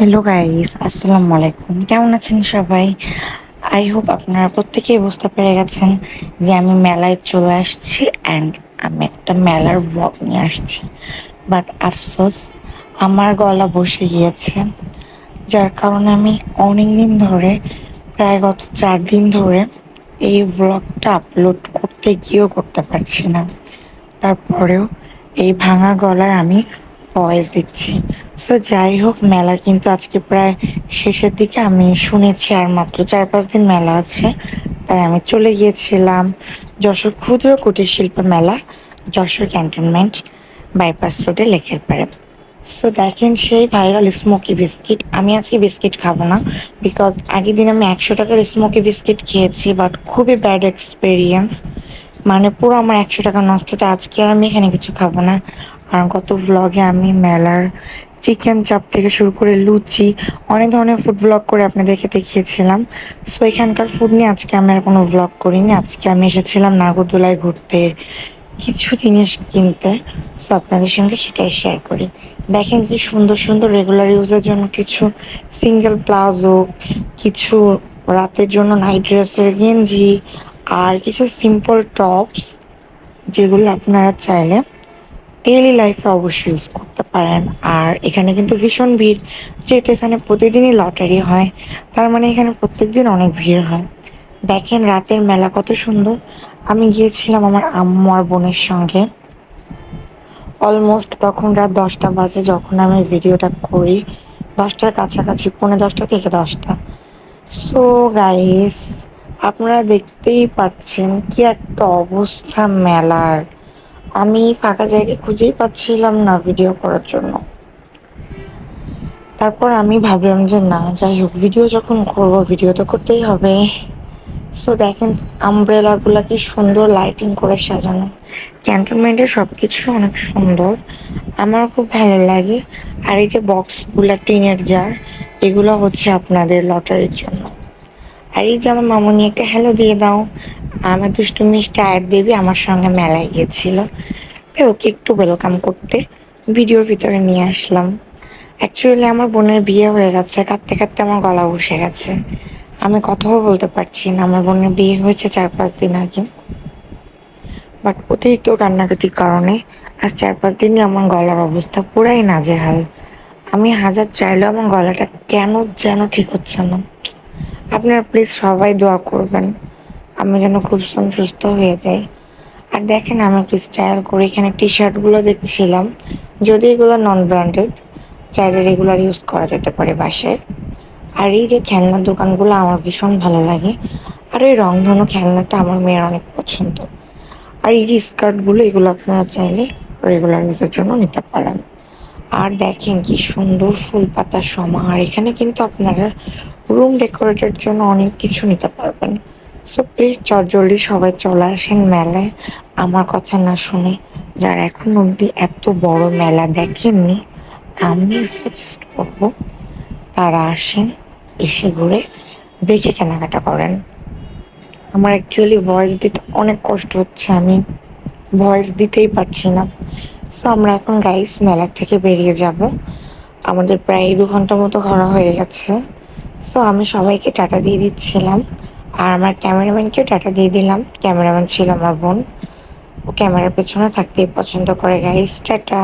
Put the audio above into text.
Hello guys আসসালামু আলাইকুম কেমন আছেন সবাই? আই হোপ আপনারা প্রত্যেকেই বুঝতে পেরে গেছেন যে আমি মেলায় চলে আসছি অ্যান্ড আমি একটা মেলার ব্লগ নিয়ে আসছি। বাট আফসোস, আমার গলা বসে গিয়েছে। যার কারণে আমি অনেক দিন ধরে, প্রায় গত চার দিন ধরে এই ব্লগটা আপলোড করতে গিয়েও করতে পারছি না। তারপরেও এই ভাঙা গলায় আমি ভয়েস দিচ্ছি। সো যাই হোক, মেলা কিন্তু আজকে প্রায় শেষের দিকে। আমি শুনেছি আর মাত্র চার পাঁচ দিন মেলা আছে। তাই আমি চলে গিয়েছিলাম যশোর ক্ষুদ্র কুটির শিল্প মেলা, যশোর ক্যান্টনমেন্ট বাইপাস রোডে লেকের পাড়ে। সো দেখেন সেই ভাইরাল স্মোকি বিস্কিট আমি আজকে বিস্কিট খাব না বিকজ আগের দিন আমি একশো টাকার স্মোকি বিস্কিট খেয়েছি বাট খুবই ব্যাড এক্সপিরিয়েন্স মানে পুরো আমার একশো টাকা নষ্ট। তো আজকে আর আমি এখানে কিছু খাব না। আর গত ভ্লগে আমি মেলার চিকেন চাপ থেকে শুরু করে লুচি, অনেক ধরনের ফুড ব্লগ করে আপনাদেরকে দেখিয়েছিলাম। সো এখানকার ফুড নিয়ে আজকে আমি আর কোনো ব্লগ করিনি। আজকে আমি এসেছিলাম নাগরদোলায় ঘুরতে কিছু জিনিস কিনতে। সো আপনাদের সঙ্গে সেটাই শেয়ার করি। দেখেন কি সুন্দর সুন্দর রেগুলার ইউজের জন্য কিছু সিঙ্গেল প্লাজো কিছু রাতের জন্য নাইট ড্রেসের গেঞ্জি, আর কিছু সিম্পল টপস যেগুলো আপনারা চাইলে ডেইলি লাইফে অবশ্যই ইউজ করতে পারেন। আর এখানে কিন্তু ভীষণ ভিড়, যেহেতু এখানে প্রতিদিনই লটারি হয়, তার মানে এখানে প্রত্যেকদিন অনেক ভিড় হয়। দেখেন রাতের মেলা কত সুন্দর। আমি গিয়েছিলাম আমার আম্মু আর বোনের সঙ্গে। অলমোস্ট তখন রাত দশটা বাজে, যখন আমি ভিডিওটা করি, দশটার কাছাকাছি, পৌনে দশটা থেকে দশটা। সো গাইস আপনারা দেখতেই পাচ্ছেন কি একটা অবস্থা মেলার। আমি ফাঁকা জায়গা খুঁজেই পাচ্ছিলাম না ভিডিও করার জন্য। তারপর আমি ভাবলাম যে না, যাই হোক ভিডিও যখন করব ভিডিও তো করতেই হবে। সো দেখেন আমব্রেলাগুলো কি সুন্দর লাইটিং করে সাজানো। ক্যান্টনমেন্টের সব কিছু অনেক সুন্দর। আমার খুব ভালো লাগে। আর এই যে বক্সগুলো টিনের জার এগুলো হচ্ছে আপনাদের লটারির জন্য। আর এই যে আমার মামনি একটা হ্যালো দিয়ে দাও। আমার দুষ্টু মিষ্টি আয়াত বেবি আমার সঙ্গে মেলায় গিয়েছিল। ওকে একটু ওয়েলকাম করতে ভিডিওর ভিতরে নিয়ে আসলাম। অ্যাকচুয়ালি আমার বোনের বিয়ে হয়ে গেছে, কাঁদতে কাঁদতে আমার গলা বসে গেছে। আমি কথাও বলতে পারছি না, আমার বোনের বিয়ে হয়েছে চার পাঁচ দিন আগে। বাট অতিরিক্ত কান্নাকাটির কারণে আজ চার পাঁচ দিনই আমার গলার অবস্থা পুরাই নাজেহাল। আমি হাজার চাইলেও আমার গলাটা কেন যেন ঠিক হচ্ছে না। আপনারা প্লিজ সবাই দোয়া করবেন। আমি যেন খুব সুস্থ হয়ে যাই। আর দেখেন আমি একটু স্টাইল করে এখানে টি শার্টগুলো দেখছিলাম। যদি এগুলো নন ব্র্যান্ডেড চাইলে রেগুলার ইউজ করা যেতে পারে বাসায়। আর এই যে খেলনার দোকানগুলো আমার ভীষণ ভালো লাগে। আর এই রংধনু খেলনাটা আমার মেয়ের অনেক পছন্দ। আর এই যে স্কার্টগুলো এগুলো আপনারা চাইলে রেগুলার ইউজের জন্য নিতে পারেন। আর দেখেন কি সুন্দর ফুল পাতার সমাহার। এখানে কিন্তু আপনারা রুম ডেকোরেটের জন্য অনেক কিছু নিতে পারবেন। সো প্লিজ জলদি সবাই চলে আসেন মেলায়। আমার কথা না শুনে যারা এখন অবধি এত বড় মেলা দেখেননি, আমি সাজেস্ট করব তারা আসেন, এসে ঘুরে দেখে কেনাকাটা করেন। আমার অ্যাকচুয়ালি ভয়েস দিতে অনেক কষ্ট হচ্ছে, আমি ভয়েস দিতেই পারছি না। সো আমরা এখন গাইস মেলার থেকে বেরিয়ে যাব। আমাদের প্রায় দু ঘণ্টা মতো ঘোরা হয়ে গেছে। সো আমি সবাইকে টাটা দিয়ে দিচ্ছিলাম। আর আমার ক্যামেরাম্যানকেও টাটা দিয়ে দিলাম। ক্যামেরাম্যান ছিল আমার বোন। ও ক্যামেরার পেছনে থাকতেই পছন্দ করে গাইস টাটা।